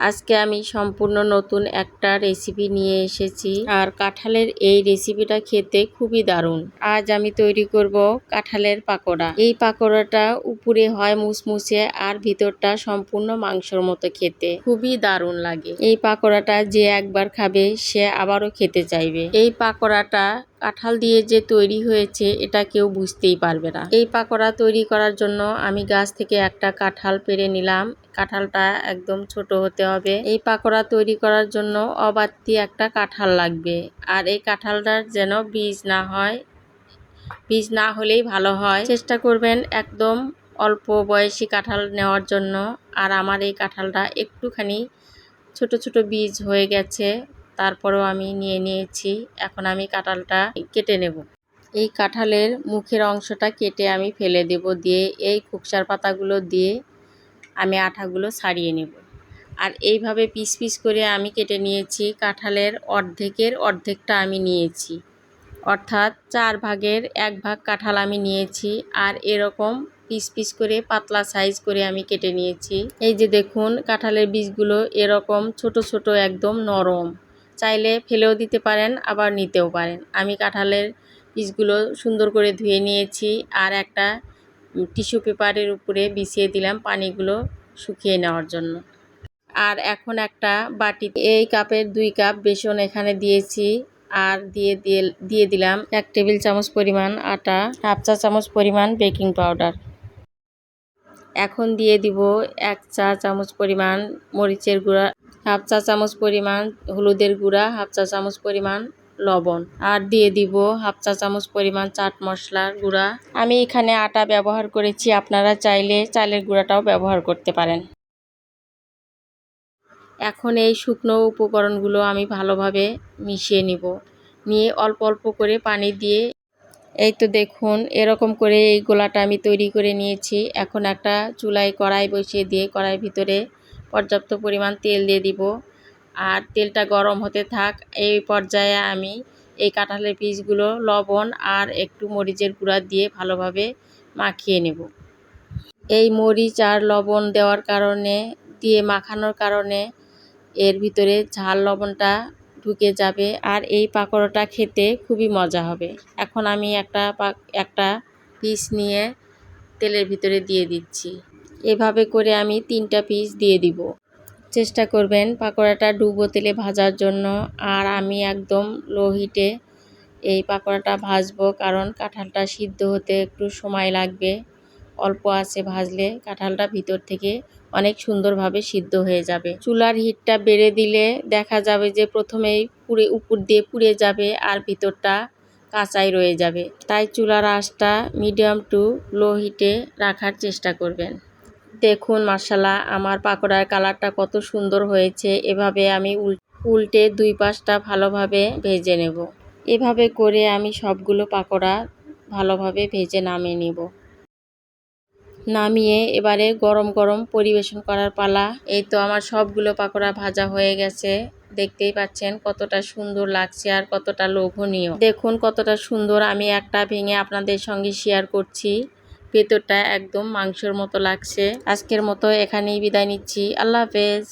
আজকে আমি সম্পূর্ণ নতুন একটা রেসিপি নিয়ে এসেছি। আর কাঁঠালের এই রেসিপিটা খেতে খুবই দারুণ। আজ আমি তৈরি করব কাঁঠালের পাকোড়া। এই পাকোড়াটা উপরে হয় মুসমুসে আর ভিতরটা সম্পূর্ণ মাংসর মতো খেতে। খুবই দারুণ লাগে। এই পাকোড়াটা যে একবার খাবে, সে আবারও খেতে চাইবে। এই পাকোড়াটা কাঁঠাল দিয়ে যে তৈরি হয়েছে, এটা কেউ বুঝতেই পারবে না। এই পাকোড়া তৈরি করার জন্য আমি গাছ থেকে একটা কাঁঠাল পেরে নিলাম। কাঁঠালটা একদম ছোট হতে হবে। এই পাকোড়া তৈরি করার জন্য অবাত্তি একটা কাঁঠাল লাগবে। আর এই কাঁঠালটার যেন বীজ না হয়, বীজ না হলেই ভালো হয়। চেষ্টা করবেন একদম অল্প বয়সী কাঁঠাল নেওয়ার জন্য। আর আমার এই কাঁঠালটা একটুখানি ছোট ছোট বীজ হয়ে গেছে, তারপরেও আমি নিয়ে নিয়েছি। এখন আমি কাঁঠালটা কেটে নেব। এই কাঁঠালের মুখের অংশটা কেটে আমি ফেলে দেব দিয়ে, এই খুকসার পাতাগুলো দিয়ে আমি আঠাগুলো ছাড়িয়ে নেব। আর এইভাবে পিস পিস করে আমি কেটে নিয়েছি কাঁঠালের অর্ধেকের, অর্ধেকটা আমি নিয়েছি। অর্থাৎ চার ভাগের এক ভাগ কাঁঠাল আমি নিয়েছি আর এরকম পিস পিস করে পাতলা সাইজ করে আমি কেটে নিয়েছি। এই যে দেখুন, কাঁঠালের বীজগুলো এরকম ছোট ছোট, একদম নরম। চাইলে ফেলেও দিতে পারেন, আবার নিতেও পারেন। আমি কাঁঠালের পিসগুলো সুন্দর করে ধুয়ে নিয়েছি আর একটা টিস্যু পেপারের উপরে বিছিয়ে দিলাম পানিগুলো শুকিয়ে নেওয়ার জন্য। আর এখন একটা বাটি, এই কাপের দুই কাপ বেসন এখানে দিয়েছি আর দিয়ে দিয়ে দিলাম এক টেবিল চামচ পরিমাণ আটা, হাফ চা চামচ পরিমাণ বেকিং পাউডার। এখন দিয়ে দিব এক চা চামচ পরিমাণ মরিচের গুঁড়া, হাফ চা চামচ পরিমাণ হলুদের গুঁড়া, হাফ চা চামচ পরিমাণ লবণ। আর দিয়ে দিব হাফ চা চামচ পরিমাণ চাট মশলার গুঁড়া। আমি এখানে আটা ব্যবহার করেছি আপনারা চাইলে চালের গুঁড়াটাও ব্যবহার করতে পারেন। এখন এই শুকনো উপকরণগুলো আমি ভালোভাবে মিশিয়ে নিব। নিয়ে অল্প অল্প করে পানি দিয়ে এই তো দেখুন এরকম করে এই গোলাটা আমি তৈরি করে নিয়েছি। এখন একটা চুলায় কড়াই বসিয়ে দিয়ে কড়াইয়ের ভিতরে পর্যাপ্ত পরিমাণ তেল দিয়ে দিব। আর তেলটা গরম হতে থাক। এই পর্যায়ে আমি এই কাঁঠালের পিসগুলো, লবণ আর একটু মরিচের গুঁড়া দিয়ে ভালোভাবে মাখিয়ে নেব। এই মরিচ আর লবণ দেওয়ার কারণে, দিয়ে মাখানোর কারণে এর ভিতরে ঝাল লবণটা ঢুকে যাবে আর এই পাকোড়াটা খেতে খুবই মজা হবে। এখন আমি একটা একটা পিস নিয়ে তেলের ভিতরে দিয়ে দিচ্ছি। এভাবে করে আমি তিনটা পিস দিয়ে দিব। চেষ্টা করবেন পাকোড়াটা ডুবো তেলে ভাজার জন্য। আর আমি একদম লো হিটে এই পাকোড়াটা ভাজবো কারণ কাঁঠালটা সিদ্ধ হতে একটু সময় লাগবে। অল্প আছে ভাজলে কাঁঠালটা ভিতর থেকে অনেক সুন্দরভাবে সিদ্ধ হয়ে যাবে। চুলার হিটটা বেড়ে দিলে দেখা যাবে যে প্রথমেই পুড়ে উপর দিয়ে পুড়ে যাবে আর ভিতরটা কাঁচাই রয়ে যাবে। তাই চুলার আঁশটা মিডিয়াম টু লো হিটে রাখার চেষ্টা করবেন। দেখুন মাসালা আমার পাকোড়ার কালারটা কত সুন্দর হয়েছে। এভাবে আমি উল্টে দুই পাশটা ভালোভাবে ভেজে নেব। এভাবে করে আমি সবগুলো পাকোড়া ভালোভাবে ভেজে নামিয়ে নিব। নামিয়ে এবারে গরম গরম পরিবেশন করার পালা। এই তো আমার সবগুলো পাকোড়া ভাজা হয়ে গেছে। দেখতেই পাচ্ছেন কতটা সুন্দর লাগছে আর কতটা লোভনীয়। দেখুন কতটা সুন্দর আমি একটা ভেঙে আপনাদের সঙ্গে শেয়ার করছি। ভেতরটা একদম মাংসর মতো লাগছে। আজকের মতো এখানেই বিদায় নিচ্ছি। আল্লাহ হাফেজ।